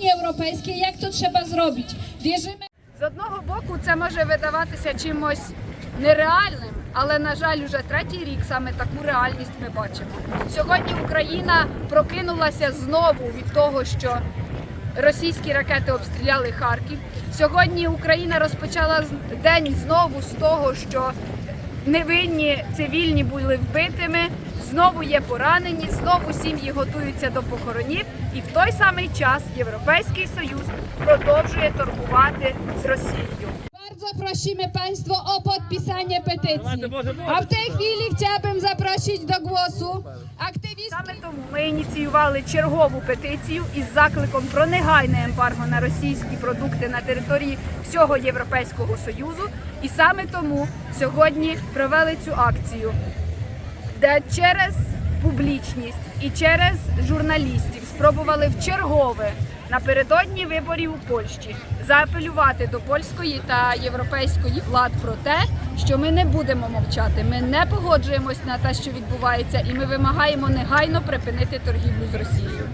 європейське, як то треба зробити. Wierzymy З одного боку, це може видаватися чимось нереальним, але на жаль, уже третій рік саме таку реальність ми бачимо. Сьогодні Україна прокинулася знову від того, що російські ракети обстріляли Харків. Сьогодні Україна розпочала день знову з того, що невинні цивільні були вбитими. Знову є поранені, знову сім'ї готуються до похоронів, і в той самий час Європейський Союз продовжує торгувати з Росією. Bardzo prosimy Państwo o podpisanie petycji. A w tej chwili chciałabym zaprosić do głosu aktywistów. Саме тому ми ініціювали чергову петицію із закликом про негайне ембарго на російські продукти на території всього Європейського Союзу. І саме тому сьогодні провели цю акцію, де через публічність і через журналістів спробували в чергове напередодні виборів у Польщі заапелювати до польської та європейської влад про те, що ми не будемо мовчати. Ми не погоджуємось на те, що відбувається, і ми вимагаємо негайно припинити торгівлю з Росією.